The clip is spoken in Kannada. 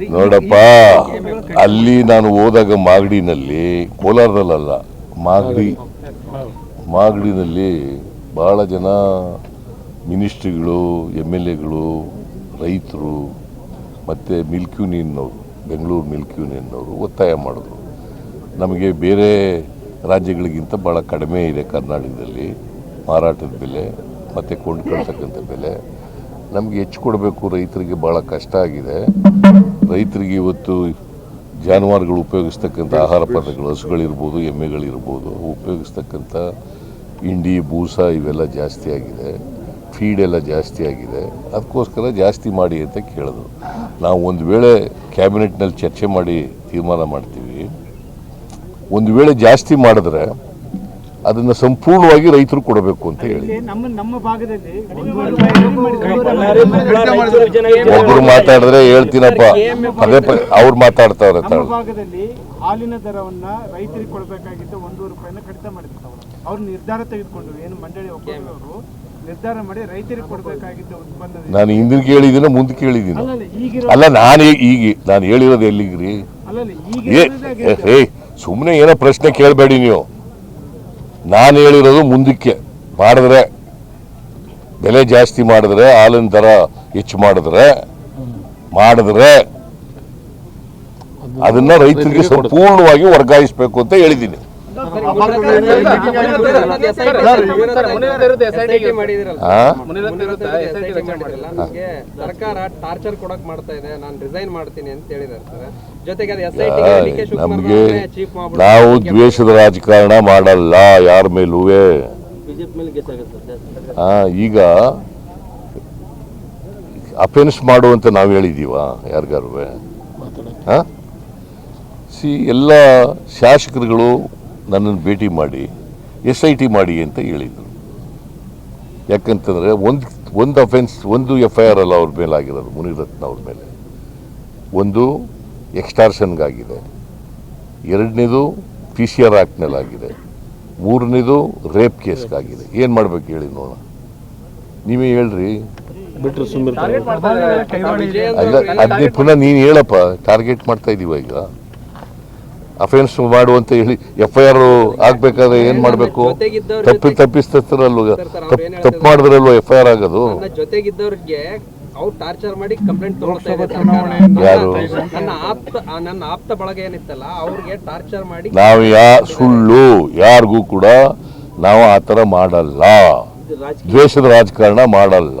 ನೋಡಪ್ಪ, ಅಲ್ಲಿ ನಾನು ಹೋದಾಗ ಮಾಗಡಿನಲ್ಲಿ ಕೋಲಾರದಲ್ಲ ಮಾಗಡಿ. ಮಾಗಡಿನಲ್ಲಿ ಬಹಳ ಜನ ಮಿನಿಸ್ಟ್ರಿಗಳು, ಎಂ ಎಲ್ ಎಗಳು, ರೈತರು, ಮತ್ತು ಮಿಲ್ಕ್ ಯೂನಿಯನ್ನವರು ಬೆಂಗಳೂರು ಮಿಲ್ಕ್ ಯೂನಿಯನ್ನವರು ಒತ್ತಾಯ ಮಾಡಿದ್ರು. ನಮಗೆ ಬೇರೆ ರಾಜ್ಯಗಳಿಗಿಂತ ಭಾಳ ಕಡಿಮೆ ಇದೆ ಕರ್ನಾಟಕದಲ್ಲಿ, ಮಾರಾಟದ ಬೆಲೆ, ಮತ್ತು ಕೊಂಡ್ಕೊಳ್ತಕ್ಕಂಥ ಬೆಲೆ. ನಮಗೆ ಹೆಚ್ಚು ಕೊಡಬೇಕು ರೈತರಿಗೆ ಭಾಳ ಕಷ್ಟ ಆಗಿದೆ. ರೈತರಿಗೆ ಇವತ್ತು ಜಾನುವಾರುಗಳು ಉಪಯೋಗಿಸ್ತಕ್ಕಂಥ ಆಹಾರ ಪದಾರ್ಥಗಳು ಹಸುಗಳಿರ್ಬೋದು ಎಮ್ಮೆಗಳಿರ್ಬೋದು ಅವು ಉಪಯೋಗಿಸ್ತಕ್ಕಂಥ ಹಿಂಡಿ ಬೂಸ ಇವೆಲ್ಲ ಜಾಸ್ತಿ ಆಗಿದೆ. ಫೀಡ್ ಎಲ್ಲ ಜಾಸ್ತಿ ಆಗಿದೆ. ಅದಕ್ಕೋಸ್ಕರ ಜಾಸ್ತಿ ಮಾಡಿ ಅಂತ ಕೇಳಿದ್ರು. ನಾವು ಒಂದು ವೇಳೆ ಕ್ಯಾಬಿನೆಟ್ನಲ್ಲಿ ಚರ್ಚೆ ಮಾಡಿ ತೀರ್ಮಾನ ಮಾಡ್ತೀವಿ. ಒಂದು ವೇಳೆ ಜಾಸ್ತಿ ಮಾಡಿದ್ರೆ ಅದನ್ನು ಸಂಪೂರ್ಣವಾಗಿ ರೈತರು ಕೊಡಬೇಕು ಅಂತ ಹೇಳಿ. ಇಲ್ಲಿ ನಮ್ಮ ನಮ್ಮ ಭಾಗದಲ್ಲಿ ಒಬ್ಬರು ಮಾತಾಡಿದ್ರೆ ಹೇಳ್ತೀನಪ್ಪ. ಅದೇ ಪದೇ ಅವ್ರು ಮಾತಾಡ್ತಾವ್ರೆ ನಮ್ಮ ಭಾಗದಲ್ಲಿ ಹಾಲಿನ ದರವನ್ನ ರೈತರಿಗೆ ಕೊಡಬೇಕಾಗಿದ್ದು ಒಂದೂವರೆ ರೂಪಾಯಿನ ಕಡಿತ ಮಾಡಿದ್ರು ಅವ್ರು ನಿರ್ಧಾರ ತೆಗೆದುಕೊಂಡು ಏನು ಮಂಡಳಿ ಒಕ್ಕೂಟದವರು ನಿರ್ಧಾರ ಮಾಡಿ ರೈತರಿಗೆ ಕೊಡಬೇಕಾಗಿದ್ದ ಉತ್ಪನ್ನ ನಾನು ಹಿಂದಿನ ಕೇಳಿದ್ದೀನಿ ಮುಂದೆ ಕೇಳಿದ್ದೀನಿ. ಅಲ್ಲ ನಾನು ಈಗ ನಾನು ಹೇಳಿರೋದು ಎಲ್ಲಿಗ್ರಿ? ಏ ಸುಮ್ಮನೆ ಏನೋ ಪ್ರಶ್ನೆ ಕೇಳಬೇಡಿ ನೀವು. ನಾನು ಹೇಳಿರೋದು ಮುಂದಕ್ಕೆ ಮಾಡಿದ್ರೆ ಬೆಲೆ ಜಾಸ್ತಿ ಮಾಡಿದ್ರೆ ಹಾಲಿನ ದರ ಹೆಚ್ಚು ಮಾಡಿದ್ರೆ ಮಾಡಿದ್ರೆ ಅದನ್ನ ರೈತರಿಗೆ ಸಂಪೂರ್ಣವಾಗಿ ವರ್ಗಾಯಿಸಬೇಕು ಅಂತ ಹೇಳಿದ್ದೀನಿ. ಸರ್ಕಾರ ಟಾರ್ಚರ್ ಕೊಡಕ್ ಮಾಡ್ತಾ ಇದೆ ನಾನು ರಿಸೈನ್ ಮಾಡ್ತೀನಿ ಅಂತ ಹೇಳಿದಾರೆ ನಮಗೆ ನಾವು ದ್ವೇಷದ ರಾಜಕಾರಣ ಮಾಡಲ್ಲ ಯಾರ ಮೇಲೂ. ಆ, ಈಗ ಅಫೆನ್ಸ್ ಮಾಡುವಂತ ನಾವು ಹೇಳಿದೀವ ಯಾರಿಗಾರು? ಸಿ ಎಲ್ಲ ಶಾಸಕರುಗಳು ನನ್ನನ್ನು ಭೇಟಿ ಮಾಡಿ ಎಸ್ ಐ ಟಿ ಮಾಡಿ ಅಂತ ಹೇಳಿದರು. ಯಾಕಂತಂದರೆ ಒಂದು ಒಂದು ಅಫೆನ್ಸ್ ಒಂದು ಎಫ್ ಐ ಆರ್ ಅಲ್ಲ ಅವ್ರ ಮೇಲೆ ಆಗಿರೋದು ಮುನಿರತ್ನ ಅವ್ರ ಮೇಲೆ. ಒಂದು ಎಕ್ಸ್ಟಾರ್ಷನ್ಗಾಗಿದೆ ಎರಡನೇದು ಪಿ ಸಿ ಆರ್ ಆ್ಯಕ್ಟ್ನಲ್ಲಿ ಆಗಿದೆ ಮೂರನೇದು ರೇಪ್ ಕೇಸ್ಗಾಗಿದೆ ಏನು ಮಾಡ್ಬೇಕು ಹೇಳಿ ನೋಡೋಣ. ನೀವೇ ಹೇಳ್ರಿ. ಅಲ್ಲ ಅದನ್ನೇ ಪುನಃ ನೀನು ಹೇಳಪ್ಪ ಟಾರ್ಗೆಟ್ ಮಾಡ್ತಾ ಇದ್ದೀವ ಈಗ. ಅಫೆನ್ಸ್ ಮಾಡುವಂತ ಹೇಳಿ ಎಫ್ ಐ ಆರ್ ಆಗ್ಬೇಕಾದ್ರೆ ಏನ್ ಮಾಡಬೇಕು? ತಪ್ಪಿ ತಪ್ಪಿಸ್ತಿರಲ್ವ ತಪ್ಪು ಮಾಡಿದ್ರಲ್ವ ಎಫ್ ಐ ಆರ್ ಆಗೋದು? ನನ್ನ ಜೊತೆಗಿದ್ದವ್ರಿಗೆ ಅವ್ರು ಟಾರ್ಚರ್ ಮಾಡಿ ಕಂಪ್ಲೇಂಟ್ ತಗೊಳ್ತಾ? ನನ್ನ ಆಪ್ತ ನನ್ನ ಆಪ್ತ ಬಳಗ ಏನಿತ್ತಲ್ಲ ಅವ್ರಿಗೆ ಟಾರ್ಚರ್ ಮಾಡಿ ನಾವು ಯಾ ಸುಳ್ಳು ಯಾರಿಗೂ ಕೂಡ ನಾವು ಆ ಥರ ಮಾಡಲ್ಲ. ದ್ವೇಷದ ರಾಜಕಾರಣ ಮಾಡಲ್ಲ.